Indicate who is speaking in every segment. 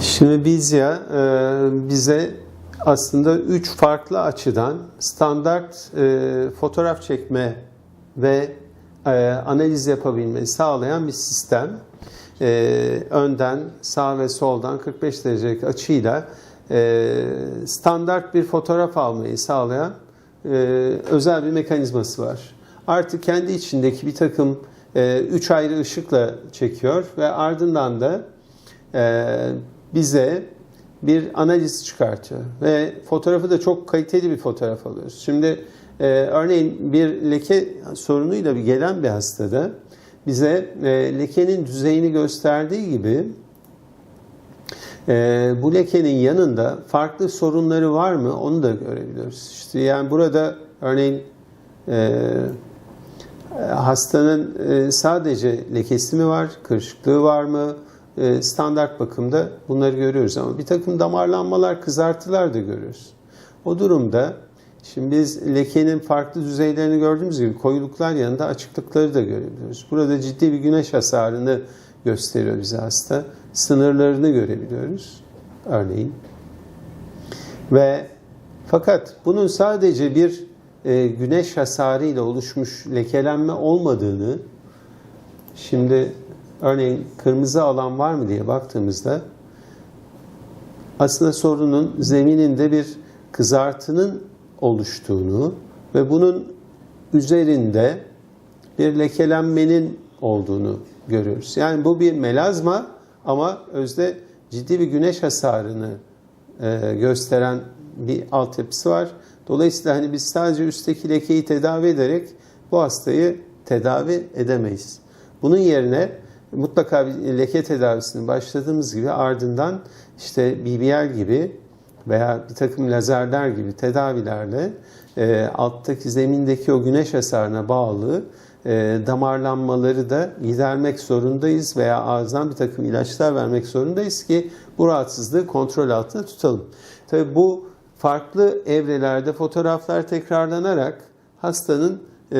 Speaker 1: Şimdi Vizya e, bize aslında üç farklı açıdan standart e, fotoğraf çekme ve e, analiz yapabilmeyi sağlayan bir sistem. Önden, sağ ve soldan 45 derecelik açıyla standart bir fotoğraf almayı sağlayan özel bir mekanizması var. Artık kendi içindeki bir takım üç ayrı ışıkla çekiyor ve ardından da bize bir analiz çıkartıyor ve fotoğrafı da çok kaliteli bir fotoğraf alıyoruz. Şimdi e, örneğin bir leke sorunuyla gelen bir hastada bize e, lekenin düzeyini gösterdiği gibi e, bu lekenin yanında farklı sorunları var mı onu da görebiliyoruz. İşte yani burada örneğin e, hastanın e, sadece lekesi mi var, kırışıklığı var mı, standart bakımda bunları görüyoruz ama bir takım damarlanmalar, kızartılar da görüyoruz. O durumda şimdi biz lekenin farklı düzeylerini gördüğümüz gibi koyuluklar yanında açıklıkları da görebiliyoruz. Burada ciddi bir güneş hasarını gösteriyor bize hasta. Sınırlarını görebiliyoruz örneğin. Ve fakat bunun sadece bir e, güneş hasarı ile oluşmuş lekelenme olmadığını şimdi örneğin kırmızı alan var mı diye baktığımızda aslında sorunun zemininde bir kızartının oluştuğunu ve bunun üzerinde bir lekelenmenin olduğunu görüyoruz. Yani bu bir melazma ama özde ciddi bir güneş hasarını e, gösteren bir altyapısı var. Dolayısıyla hani biz sadece üstteki lekeyi tedavi ederek bu hastayı tedavi edemeyiz. Bunun yerine mutlaka bir leke tedavisini başladığımız gibi ardından işte BBL gibi veya bir takım lazerler gibi tedavilerle e, alttaki zemindeki o güneş hasarına bağlı e, damarlanmaları da gidermek zorundayız veya ağızdan bir takım ilaçlar vermek zorundayız ki bu rahatsızlığı kontrol altında tutalım. Tabii bu farklı evrelerde fotoğraflar tekrarlanarak hastanın e,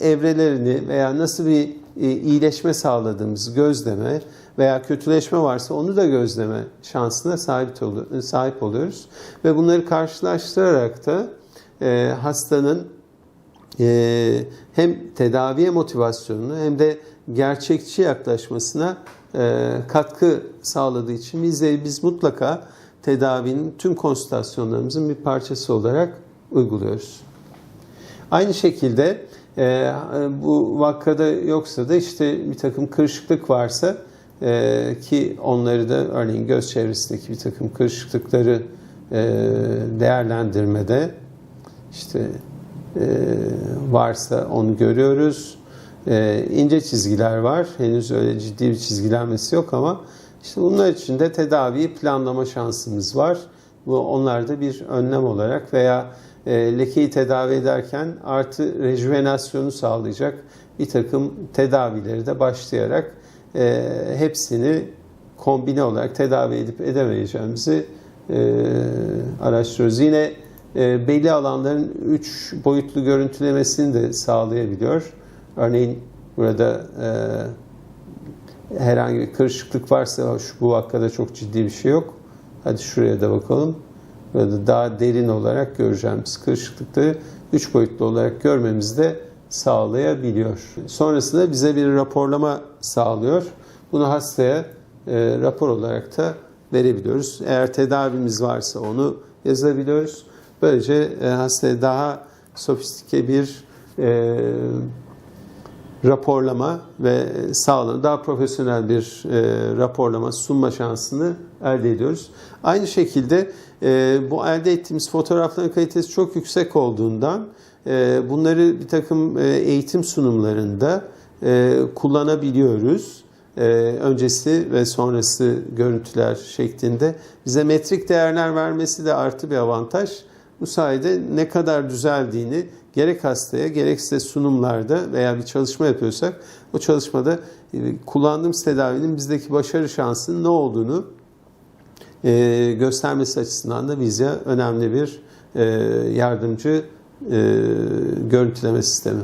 Speaker 1: evrelerini veya nasıl bir iyileşme sağladığımız gözleme veya kötüleşme varsa onu da gözleme şansına sahip, sahip oluyoruz. Ve bunları karşılaştırarak da e, hastanın e, hem tedaviye motivasyonunu hem de gerçekçi yaklaşmasına e, katkı sağladığı için biz de biz mutlaka tedavinin tüm konsültasyonlarımızın bir parçası olarak uyguluyoruz. Aynı şekilde e, bu vakada yoksa da işte bir takım kırışıklık varsa e, ki onları da örneğin göz çevresindeki bir takım kırışıklıkları e, değerlendirmede işte e, varsa onu görüyoruz. E, ince çizgiler var. Henüz öyle ciddi bir çizgilenmesi yok ama işte bunlar için de tedaviyi planlama şansımız var. Bu onlar da bir önlem olarak veya lekeyi tedavi ederken artı rejuvenasyonu sağlayacak bir takım tedavileri de başlayarak e, hepsini kombine olarak tedavi edip edemeyeceğimizi e, araştırıyoruz. Yine e, belli alanların üç boyutlu görüntülemesini de sağlayabiliyor. Örneğin burada e, herhangi bir kırışıklık varsa şu bu vakada çok ciddi bir şey yok. Hadi şuraya da bakalım. Burada daha derin olarak göreceğimiz kırışıklıkları üç boyutlu olarak görmemizi de sağlayabiliyor. Sonrasında bize bir raporlama sağlıyor. Bunu hastaya e, rapor olarak da verebiliyoruz. Eğer tedavimiz varsa onu yazabiliyoruz. Böylece e, hastaya daha sofistike bir e, raporlama ve sağlanan daha profesyonel bir e, raporlama sunma şansını elde ediyoruz. Aynı şekilde e, bu elde ettiğimiz fotoğrafların kalitesi çok yüksek olduğundan e, bunları bir takım e, eğitim sunumlarında e, kullanabiliyoruz. E, öncesi ve sonrası görüntüler şeklinde bize metrik değerler vermesi de artı bir avantaj. Bu sayede ne kadar düzeldiğini gerek hastaya gerekse sunumlarda veya bir çalışma yapıyorsak o çalışmada e, kullandığımız tedavinin bizdeki başarı şansının ne olduğunu e, göstermesi açısından da Vizya önemli bir e, yardımcı görüntüleme sistemi.